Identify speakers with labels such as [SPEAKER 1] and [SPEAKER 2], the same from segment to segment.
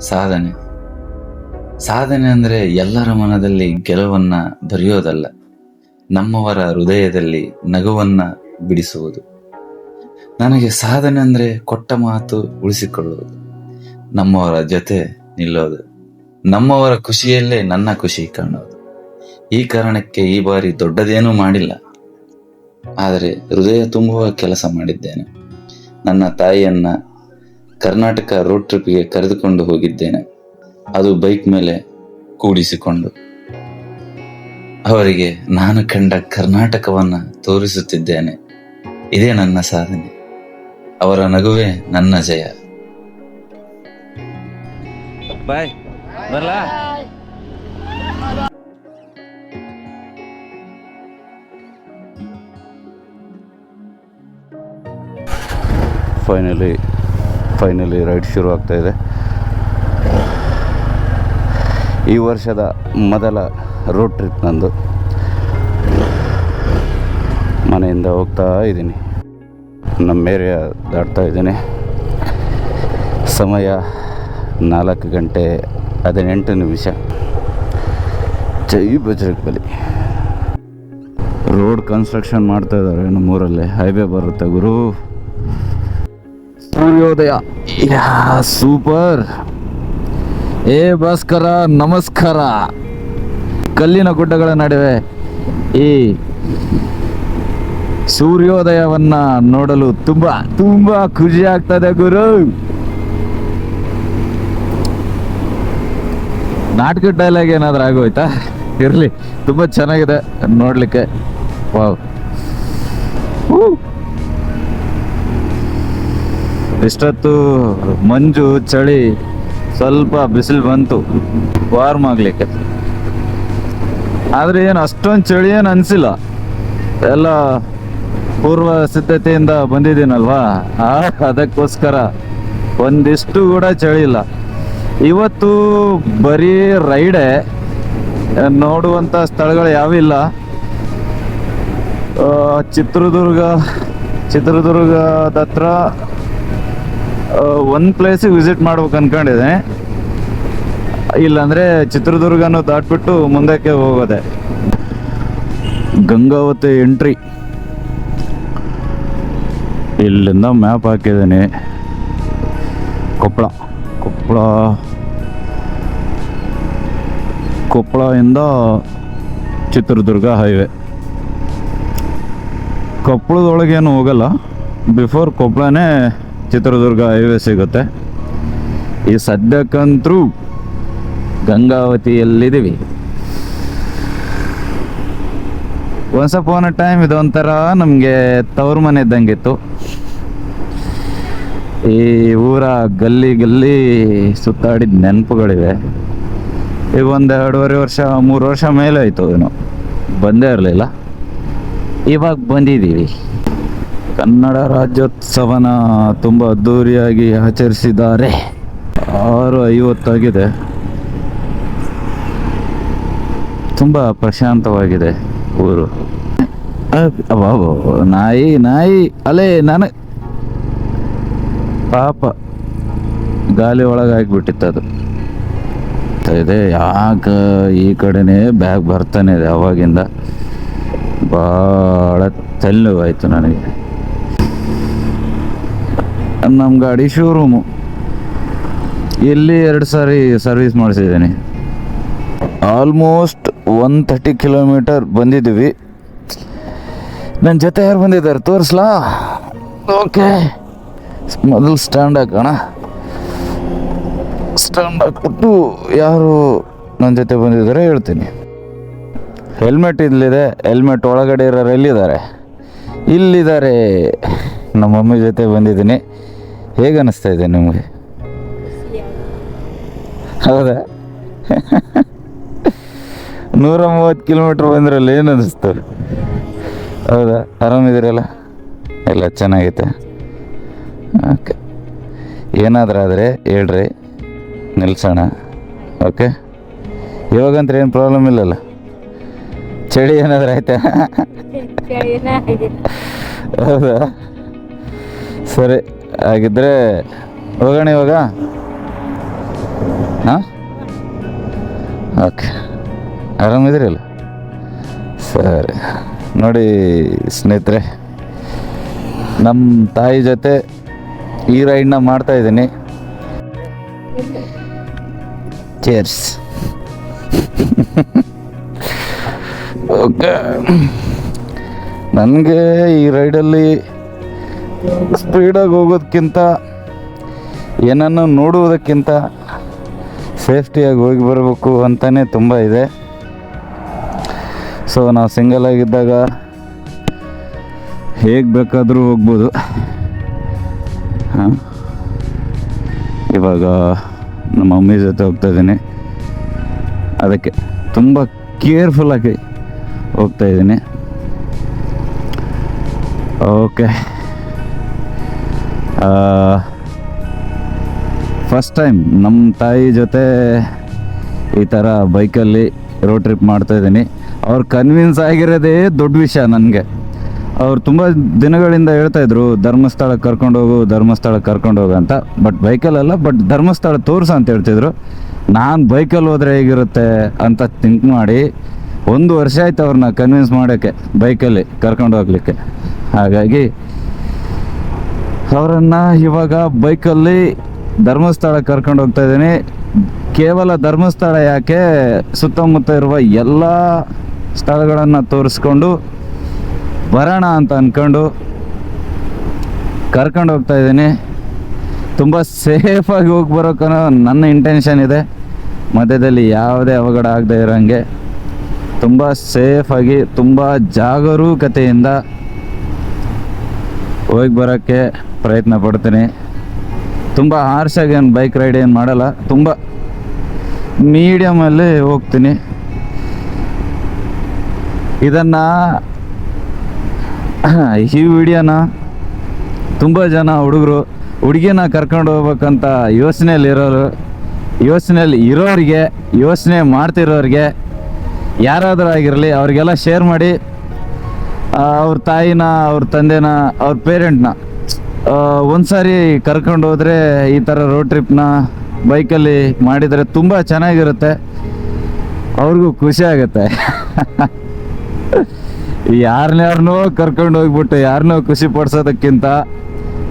[SPEAKER 1] ಸಾಧನೆ. ಸಾಧನೆ ಅಂದರೆ ಎಲ್ಲರ ಮನದಲ್ಲಿ ಗೆಲುವನ್ನ ದೊರೆಯೋದಲ್ಲ, ನಮ್ಮವರ ಹೃದಯದಲ್ಲಿ ನಗುವನ್ನ ಬಿಡಿಸುವುದು. ನನಗೆ ಸಾಧನೆ ಅಂದರೆ ಕೊಟ್ಟ ಮಾತು ಉಳಿಸಿಕೊಳ್ಳುವುದು, ನಮ್ಮವರ ಜೊತೆ ನಿಲ್ಲೋದು ನಮ್ಮವರ ಖುಷಿಯಲ್ಲೇ ನನ್ನ ಖುಷಿ ಕಾಣೋದು ಈ ಕಾರಣಕ್ಕೆ ಈ ಬಾರಿ ದೊಡ್ಡದೇನೂ ಮಾಡಿಲ್ಲ. ಆದರೆ ಹೃದಯ ತುಂಬುವ ಕೆಲಸ ಮಾಡಿದ್ದೇನೆ. ನನ್ನ ತಾಯಿಯನ್ನ ಕರ್ನಾಟಕ ರೋಡ್ ಟ್ರಿಪ್ಗೆ ಕರೆದುಕೊಂಡು ಹೋಗಿದ್ದೇನೆ. ಅದು ಬೈಕ್ ಮೇಲೆ ಕೂಡಿಸಿಕೊಂಡು. ಅವರಿಗೆ ನಾನು ಕಂಡ ಕರ್ನಾಟಕವನ್ನ ತೋರಿಸುತ್ತಿದ್ದೇನೆ. ಇದೇ ನನ್ನ ಸಾಧನೆ. ಅವರ ನಗುವೆ ನನ್ನ ಜಯ.
[SPEAKER 2] ಬಾಯ್. ಬರ್ಲಾ? ಫೈನಲಿ ಫೈನಲಿ ರೈಡ್ ಶುರು ಆಗ್ತಾ ಇದೆ. ಈ ವರ್ಷದ ಮೊದಲ ರೋಡ್ ಟ್ರಿಪ್ ನಂದು. ಮನೆಯಿಂದ ಹೋಗ್ತಾ ಇದ್ದೀನಿ. ನಮ್ಮ ಏರಿಯಾ ದಾಟ್ತಾ ಇದ್ದೀನಿ. ಸಮಯ ನಾಲ್ಕು ಗಂಟೆ ಹದಿನೆಂಟು ನಿಮಿಷ. ಜೈ ಬಜರಂಗ್ ಬಲಿ. ರೋಡ್ ಕನ್ಸ್ಟ್ರಕ್ಷನ್ ಮಾಡ್ತಾ ಇದ್ದಾರೆ ನಮ್ಮೂರಲ್ಲಿ. ಹೈವೇ ಬರುತ್ತೆ ಗುರು. ಸೂರ್ಯೋದಯ. Yeah, super. ಏ, ಭಾಸ್ಕರ, ನಮಸ್ಕಾರ. ಕಲ್ಲಿನ ಗುಡ್ಡಗಳ ನಡುವೆ ಈ ಸೂರ್ಯೋದಯವನ್ನ ನೋಡಲು ತುಂಬಾ ತುಂಬಾ ಖುಷಿ ಆಗ್ತದೆ ಗುರು. ನಾಟಕ ಡೈಲಾಗ್ ಏನಾದ್ರೂ ಆಗೋಯ್ತಾ? ಇರಲಿ, ತುಂಬ ಚೆನ್ನಾಗಿದೆ ನೋಡಲಿಕ್ಕೆ. ವಾವ್. ಇಷ್ಟೊತ್ತು ಮಂಜು, ಚಳಿ ಸ್ವಲ್ಪ ಬಿಸಿಲು ಬಂತು ವಾರ್ಮ್ ಆಗ್ಲಿಕ್ಕೆ. ಆದ್ರೆ ಏನು, ಅಷ್ಟೊಂದು ಚಳಿ ಏನು ಅನಿಸಿಲ್ಲ. ಎಲ್ಲ ಪೂರ್ವ ಸಿದ್ಧತೆಯಿಂದ ಬಂದಿದ್ದೀನಲ್ವಾ? ಆ, ಅದಕ್ಕೋಸ್ಕರ ಒಂದಿಷ್ಟು ಕೂಡ ಚಳಿ ಇಲ್ಲ. ಇವತ್ತು ಬರೀ ರೈಡೆ ನೋಡುವಂಥ ಸ್ಥಳಗಳು ಯಾವಿಲ್ಲ. ಚಿತ್ರದುರ್ಗ, ಚಿತ್ರದುರ್ಗದ ಹತ್ರ ಒಂದು ಪ್ಲೇಸಿಗೆ ವಿಸಿಟ್ ಮಾಡ್ಬೇಕು ಅನ್ಕೊಂಡಿದ್ದೆ. ಇಲ್ಲಾಂದರೆ ಚಿತ್ರದುರ್ಗನೂ ದಾಟ್ಬಿಟ್ಟು ಮುಂದಕ್ಕೆ ಹೋಗೋದೆ. ಗಂಗಾವತಿ ಎಂಟ್ರಿ ಇಲ್ಲಿಂದ ಮ್ಯಾಪ್ ಹಾಕಿದ್ದೀನಿ. ಕೊಪ್ಪಳ. ಕೊಪ್ಪಳ. ಕೊಪ್ಪಳದಿಂದ ಚಿತ್ರದುರ್ಗ ಹೈವೇ ಕೊಪ್ಪಳದೊಳಗೇನು ಹೋಗಲ್ಲ. ಬಿಫೋರ್ ಕೊಪ್ಪಳನೇ ಚಿತ್ರದುರ್ಗ ಹೈವೇ ಸಿಗುತ್ತೆ. ಈ ಸದ್ಯಕ್ಕಂತರೂ ಗಂಗಾವತಿಯಲ್ಲಿದ್ದೀವಿ. ಒನ್ಸ್ ಅಪಾನ್ ಅ ಟೈಮ್ ಇದೊಂಥರ ನಮಗೆ ತವ್ರ ಮನೆ ಇದ್ದಂಗಿತ್ತು. ಈ ಊರ ಗಲ್ಲಿ ಗಲ್ಲಿ ಸುತ್ತಾಡಿದ ನೆನಪುಗಳಿವೆ. ಈಗ ಒಂದು ಎರಡೂವರೆ ವರ್ಷ, ಮೂರು ವರ್ಷ ಮೇಲೆ ಆಯಿತು, ಏನೋ. ಬಂದೇ ಇರಲಿಲ್ಲ. ಇವಾಗ ಬಂದಿದ್ದೀವಿ. ಕನ್ನಡ ರಾಜ್ಯೋತ್ಸವನ ತುಂಬ ಅದ್ಧೂರಿಯಾಗಿ ಆಚರಿಸಿದ್ದಾರೆ. ಆರು ಐವತ್ತಾಗಿದೆ ತುಂಬ ಪ್ರಶಾಂತವಾಗಿದೆ ಊರು. ಅಬ್ಬಾಬೋ ನಾಯಿ ನಾಯಿ, ಅಲೇ ನನ ಪಾಪ. ಗಾಲಿ ಒಳಗೆ ಹಾಕ್ಬಿಟ್ಟಿತ್ತು ಅದು. ಇದೆ, ಯಾಕೆ ಈ ಕಡೆನೇ ಬ್ಯಾಗ್ ಬರ್ತಾನೆ ಇದೆ ಅವಾಗಿಂದ. ಭಾಳ ತಲೆನೋವಾಯಿತು ನನಗೆ. ನಮ್ಮ ಗಾಡಿ ಶೋರೂಮು ಇಲ್ಲಿ ಎರಡು ಸಾರಿ ಸರ್ವಿಸ್ ಮಾಡಿಸಿದ್ದೀನಿ. ಆಲ್ಮೋಸ್ಟ್ ಒನ್ ತರ್ಟಿ ಕಿಲೋಮೀಟರ್ ಬಂದಿದ್ದೀವಿ. ನನ್ನ ಜೊತೆ ಯಾರು ಬಂದಿದ್ದಾರೆ? ತೋರಿಸ್ಲಾ? ಓಕೆ ಮೊದಲು ಸ್ಟ್ಯಾಂಡ್ ಹಾಕೋಣ. ಸ್ಟ್ಯಾಂಡ್ ಹಾಕ್ಬಿಟ್ಟು ಯಾರು ನನ್ನ ಜೊತೆ ಬಂದಿದ್ದಾರೆ ಹೇಳ್ತೀನಿ. ಹೆಲ್ಮೆಟ್ ಇಲ್ಲಿದೆ. ಹೆಲ್ಮೆಟ್ ಒಳಗಡೆ ಇರೋರು ಎಲ್ಲಿದ್ದಾರೆ? ಇಲ್ಲಿದ್ದಾರೆ. ನಮ್ಮ ಮಮ್ಮಿ ಜೊತೆ ಬಂದಿದ್ದೀನಿ. ಹೇಗೆ ಅನ್ನಿಸ್ತಾ ಇದೆ ನಿಮಗೆ? ಹೌದಾ? ನೂರ ಮೂವತ್ತು ಕಿಲೋಮೀಟ್ರ್ ಬಂದ್ರಲ್ಲಿ ಏನು ಅನ್ನಿಸ್ತು ಹೌದಾ? ಆರಾಮಿದ್ದೀರಲ್ಲ? ಎಲ್ಲ ಚೆನ್ನಾಗೈತೆ. ಓಕೆ. ಏನಾದರೂ ಆದರೆ ಹೇಳ್ರಿ. ನಿಲ್ಸೋಣ. ಓಕೆ? ಇವಾಗಂತ ಏನು ಪ್ರಾಬ್ಲಮ್ ಇಲ್ಲಲ್ಲ? ಚಳಿ ಏನಾದರೂ ಆಯ್ತಾ? ಹೌದಾ? ಸರಿ. ಹಾಗಿದ್ರೆ ಹೋಗೋಣ ಇವಾಗ? ಹಾಂ? ಓಕೆ ಆರಾಮಿದ್ರಲ್ಲ ಸರಿ. ನೋಡಿ ಸ್ನೇಹಿತರೆ ನಮ್ಮ ತಾಯಿ ಜೊತೆ ಈ ರೈಡ್ನ ಮಾಡ್ತಾ ಇದ್ದೀನಿ. ಚೇರ್ಸ್ ಓಕೆ ನನಗೆ ಈ ರೈಡಲ್ಲಿ ಸ್ಪೀಡಾಗಿ ಹೋಗೋದಕ್ಕಿಂತ ಏನನ್ನು ನೋಡುವುದಕ್ಕಿಂತ ಸೇಫ್ಟಿಯಾಗಿ ಹೋಗಿ ಬರಬೇಕು ಅಂತಲೇ ತುಂಬ ಇದೆ. ಸೊ ನಾವು ಸಿಂಗಲ್ ಆಗಿದ್ದಾಗ ಹೇಗೆ ಬೇಕಾದರೂ ಹೋಗ್ಬೋದು. ಇವಾಗ ನಮ್ಮ ಮಮ್ಮಿ ಜೊತೆ ಹೋಗ್ತಾ ಇದ್ದೀನಿ. ಅದಕ್ಕೆ ತುಂಬ ಕೇರ್ಫುಲ್ಲಾಗಿ ಹೋಗ್ತಾ ಇದ್ದೀನಿ. ಓಕೆ ಫಸ್ಟ್ ಟೈಮ್ ನಮ್ಮ ತಾಯಿ ಜೊತೆ ಈ ಥರ ಬೈಕಲ್ಲಿ ರೋಡ್ ಟ್ರಿಪ್ ಮಾಡ್ತಾ ಇದ್ದೀನಿ. ಅವ್ರು ಕನ್ವಿನ್ಸ್ ಆಗಿರೋದೇ ದೊಡ್ಡ ವಿಷಯ ನನಗೆ. ಅವ್ರು ತುಂಬ ದಿನಗಳಿಂದ ಹೇಳ್ತಾ ಇದ್ರು ಧರ್ಮಸ್ಥಳಕ್ಕೆ ಕರ್ಕೊಂಡು ಹೋಗು ಧರ್ಮಸ್ಥಳಕ್ಕೆ ಕರ್ಕೊಂಡು ಹೋಗು ಅಂತ. ಬಟ್ ಬೈಕಲ್ಲಲ್ಲ ಬಟ್ ಧರ್ಮಸ್ಥಳ ತೋರಿಸು ಅಂತ ಹೇಳ್ತಿದ್ರು. ನಾನು ಬೈಕಲ್ಲಿ ಹೋದ್ರೆ ಹೇಗಿರುತ್ತೆ ಅಂತ ಥಿಂಕ್ ಮಾಡಿ, ಒಂದು ವರ್ಷ ಆಯ್ತು ಅವ್ರನ್ನ ಕನ್ವಿನ್ಸ್ ಮಾಡೋಕ್ಕೆ ಬೈಕಲ್ಲಿ ಕರ್ಕೊಂಡು ಹೋಗ್ಲಿಕ್ಕೆ. ಹಾಗಾಗಿ ಅವರನ್ನು ಇವಾಗ ಬೈಕಲ್ಲಿ ಧರ್ಮಸ್ಥಳ ಕರ್ಕೊಂಡು ಹೋಗ್ತಾ ಇದ್ದೀನಿ. ಕೇವಲ ಧರ್ಮಸ್ಥಳ ಯಾಕೆ? ಸುತ್ತಮುತ್ತ ಇರುವ ಎಲ್ಲ ಸ್ಥಳಗಳನ್ನು ತೋರಿಸ್ಕೊಂಡು ಬರೋಣ ಅಂತ ಅಂದ್ಕೊಂಡು ಕರ್ಕೊಂಡು ಹೋಗ್ತಾ ಇದ್ದೀನಿ. ತುಂಬ ಸೇಫಾಗಿ ಹೋಗಿ ಬರೋಕ್ಕನೋ ನನ್ನ ಇಂಟೆನ್ಷನ್ ಇದೆ. ಮಧ್ಯದಲ್ಲಿ ಯಾವುದೇ ಅವಘಡ ಆಗದೆ ಇರೋಂಗೆ. ತುಂಬ ಸೇಫಾಗಿ ತುಂಬ ಜಾಗರೂಕತೆಯಿಂದ ಹೋಗಿ ಬರೋಕ್ಕೆ ಪ್ರಯತ್ನ ಪಡ್ತೀನಿ. ತುಂಬ ಹಾರ್ಷಾಗಿ ಏನು ಬೈಕ್ ರೈಡ್ ಏನು ಮಾಡಲ್ಲ. ತುಂಬ ಮೀಡಿಯಮಲ್ಲಿ ಹೋಗ್ತೀನಿ. ಇದನ್ನು ಈ ವಿಡಿಯೋನ ತುಂಬ ಜನ ಹುಡುಗರು, ಹುಡುಗಿನ ಕರ್ಕೊಂಡು ಹೋಗ್ಬೇಕಂತ ಯೋಚನೆಯಲ್ಲಿ ಇರೋರು, ಯೋಚನೆಯಲ್ಲಿ ಇರೋರಿಗೆ, ಯೋಚನೆ ಮಾಡ್ತಿರೋರಿಗೆ ಯಾರಾದರೂ ಆಗಿರಲಿ, ಅವರಿಗೆಲ್ಲ ಶೇರ್ ಮಾಡಿ ಅವ್ರ ತಾಯಿನ, ಅವ್ರ ತಂದೆನ, ಅವ್ರ ಪೇರೆಂಟ್ನ ಒಂದ್ಸಾರಿ ಕರ್ಕೊಂಡು ಹೋದ್ರೆ ಈ ಥರ ರೋಡ್ ಟ್ರಿಪ್ನ ಬೈಕಲ್ಲಿ ಮಾಡಿದರೆ ತುಂಬ ಚೆನ್ನಾಗಿರುತ್ತೆ. ಅವ್ರಿಗೂ ಖುಷಿ ಆಗುತ್ತೆ. ಯಾರನ್ಯಾರನ್ನೋ ಕರ್ಕೊಂಡು ಹೋಗ್ಬಿಟ್ಟು ಯಾರನ್ನೋ ಖುಷಿ ಪಡಿಸೋದಕ್ಕಿಂತ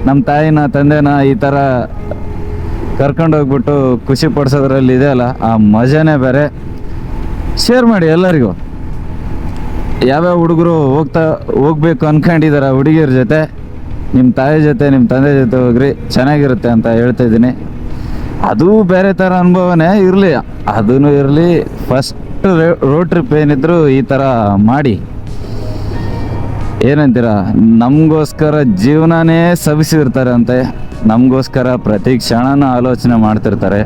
[SPEAKER 2] ನಮ್ಮ ತಾಯಿನ, ತಂದೆನ ಈ ಥರ ಕರ್ಕೊಂಡು ಹೋಗ್ಬಿಟ್ಟು ಖುಷಿ ಪಡಿಸೋದ್ರಲ್ಲಿ ಇದೆಯಲ್ಲ ಆ ಮಜಾನೇ ಬೇರೆ. ಶೇರ್ ಮಾಡಿ ಎಲ್ಲರಿಗೂ. ಯಾವ್ಯಾವ ಹುಡುಗರು ಹೋಗ್ತಾ ಹೋಗ್ಬೇಕು ಅನ್ಕೊಂಡಿದಾರ ಹುಡುಗಿಯರ ಜೊತೆ ನಿಮ್ಮ ತಾಯಿ ಜೊತೆ ನಿಮ್ಮ ತಂದೆ ಜೊತೆ ಹೋಗ್ರಿ, ಚೆನ್ನಾಗಿರುತ್ತೆ ಅಂತ ಹೇಳ್ತಾ ಇದ್ದೀನಿ. ಅದು ಬೇರೆ ಥರ ಅನುಭವನೇ ಇರಲಿ ಅದೂ ಇರಲಿ ಫಸ್ಟ್ ರೋಡ್ ಟ್ರಿಪ್ ಏನಿದ್ರು ಈ ಥರ ಮಾಡಿ. ಏನಂತೀರ, ನಮಗೋಸ್ಕರ ಜೀವನನೇ ಸವಿಸಿರ್ತಾರೆ ಅಂತೆ, ನಮಗೋಸ್ಕರ ಪ್ರತಿ ಕ್ಷಣನ ಆಲೋಚನೆ ಮಾಡ್ತಿರ್ತಾರೆ.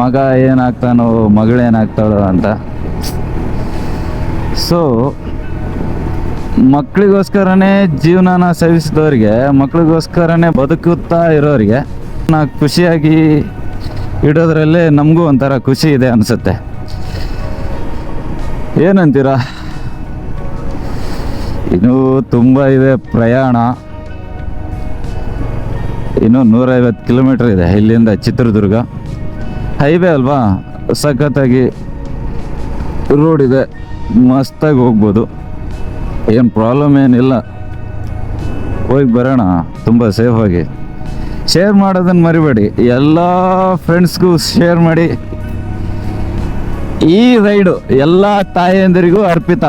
[SPEAKER 2] ಮಗ ಏನಾಗ್ತಾನೋ, ಮಗಳೇನಾಗ್ತಾಳೋ ಅಂತ. ಸೊ ಮಕ್ಕಳಿಗೋಸ್ಕರನೇ ಜೀವನನ ಸೇವಿಸಿದವರಿಗೆ ಮಕ್ಕಳಿಗೋಸ್ಕರನೇ ಬದುಕುತ್ತಾ ಇರೋರಿಗೆ ನಾ ಖುಷಿಯಾಗಿ ಇಡೋದ್ರಲ್ಲೇ ನಮಗೂ ಒಂಥರ ಖುಷಿ ಇದೆ ಅನಿಸುತ್ತೆ. ಏನಂತೀರಾ? ಇನ್ನೂ ತುಂಬ ಇದೆ ಪ್ರಯಾಣ. ಇನ್ನು ನೂರೈವತ್ತು ಕಿಲೋಮೀಟ್ರ್ ಇದೆ ಇಲ್ಲಿಂದ ಚಿತ್ರದುರ್ಗ. ಹೈವೇ ಅಲ್ವಾ? ಸಖತ್ತಾಗಿ ರೋಡ್ ಇದೆ. ಮಸ್ತಾಗಿ ಹೋಗ್ಬೋದು. ಏನು ಪ್ರಾಬ್ಲಮ್ ಏನಿಲ್ಲ. ಹೋಗಿ ಬರೋಣ, ತುಂಬ ಸೇಫಾಗಿ ಶೇರ್ ಮಾಡೋದನ್ನು ಮರಿಬೇಡಿ. ಎಲ್ಲ ಫ್ರೆಂಡ್ಸ್ಗೂ ಶೇರ್ ಮಾಡಿ. ಈ ರೈಡು ಎಲ್ಲ ತಾಯಂದಿರಿಗೂ ಅರ್ಪಿತ.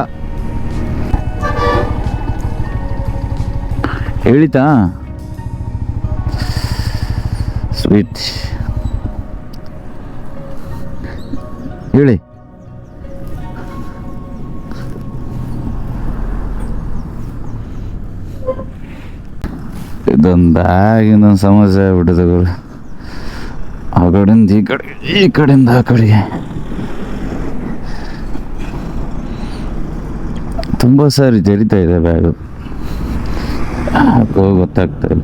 [SPEAKER 2] ಹೇಳಿತಾ? ಸ್ವೀಟ್ ಹೇಳಿ. ಇದೊಂದು ಆಗಿನೊಂದು ಸಮಸ್ಯೆ ಆಗ್ಬಿಟ್ಟಿದೆ ಗುರು. ಆ ಕಡೆಯಿಂದ ಈ ಕಡೆ, ಈ ಕಡೆಯಿಂದ ಆ ಕಡೆಗೆ. ತುಂಬ ಸಾರಿ ಜರಿತಾ ಇದೆ ಬ್ಯಾಗು ಗೊತ್ತಾಗ್ತಾ ಇಲ್ಲ.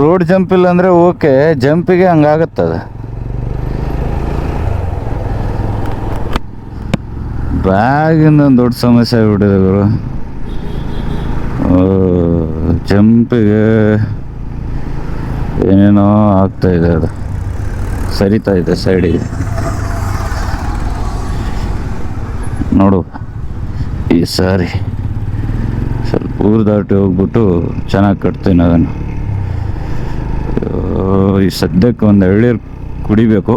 [SPEAKER 2] ರೋಡ್ ಜಂಪ್ ಇಲ್ಲ ಅಂದ್ರೆ ಓಕೆ ಜಂಪಿಗೆ ಹಂಗಾಗತ್ತದ ಬ್ಯಾಗಿಂದ ಒಂದು ದೊಡ್ಡ ಸಮಸ್ಯೆ ಆಗಿಬಿಟ್ಟಿದೆ ಗುರು. ಜಂಪಿಗೆ ಏನೇನೋ ಆಗ್ತಾ ಇದೆ ಅದು. ಸರಿತಾ ಇದೆ ಸೈಡಿಗೆ ನೋಡು, ಈ ಸಾರಿ ಸ್ವಲ್ಪ ಊರು ದಾಟಿ ಹೋಗ್ಬಿಟ್ಟು ಚೆನ್ನಾಗಿ ಕಟ್ತೀನಿ ಅದನ್ನು. ಈ ಸದ್ಯಕ್ಕೆ ಒಂದು ಎಳ್ಳೀರು ಕುಡಿಬೇಕು.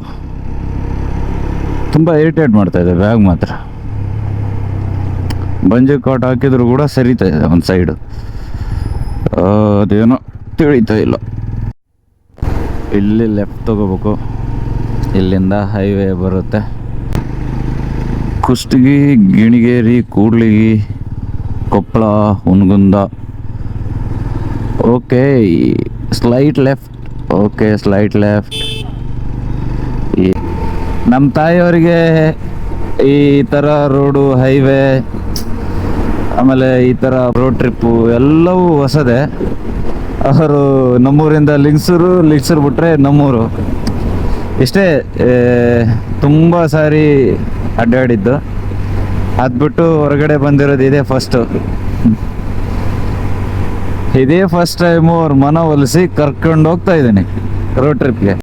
[SPEAKER 2] ತುಂಬ ಇರಿಟೇಟ್ ಮಾಡ್ತಾ ಇದೆ ಬ್ಯಾಗ್ ಮಾತ್ರ. ಬಂಜೆ ಕಾಟ್ ಹಾಕಿದ್ರು ಕೂಡ ಸರಿತಾ ಇದೆ ಒಂದು ಸೈಡು. ಅದೇನೋ ತಿಳಿತಾ ಇಲ್ಲ. ಇಲ್ಲಿ ಲೆಫ್ಟ್ ತಗೋಬೇಕು. ಇಲ್ಲಿಂದ ಹೈವೇ ಬರುತ್ತೆ. Kushtagi Ginigeri, Kudligi, Koppal, Hungund. Okay, slight left. Okay slight left ನಮ್ಮ ತಾಯಿಯವರಿಗೆ ಈ ಥರ ರೋಡು ಹೈವೇ ಆಮೇಲೆ ಈ ಥರ ರೋಡ್ ಟ್ರಿಪ್ಪು ಎಲ್ಲವೂ ಹೊಸದೇ. ಅವರು ನಮ್ಮೂರಿಂದ ಲಿಂಗ್ಸೂರು ಲಿಂಗ್ಸೂರು ಬಿಟ್ಟರೆ ನಮ್ಮೂರು. ಇಷ್ಟೇ ತುಂಬ ಸಾರಿ ಅಡ್ಡಾಡಿದ್ದು. ಅದ್ಬಿಟ್ಟು ಹೊರಗಡೆ ಬಂದಿರೋದು ಇದೆ ಫಸ್ಟು ಇದೇ ಫಸ್ಟ್ ಟೈಮು ಅವ್ರ ಮನ ಒಲಿಸಿ ಕರ್ಕೊಂಡು ಹೋಗ್ತಾ ಇದ್ದೀನಿ ರೋಡ್ ಟ್ರಿಪ್ಗೆ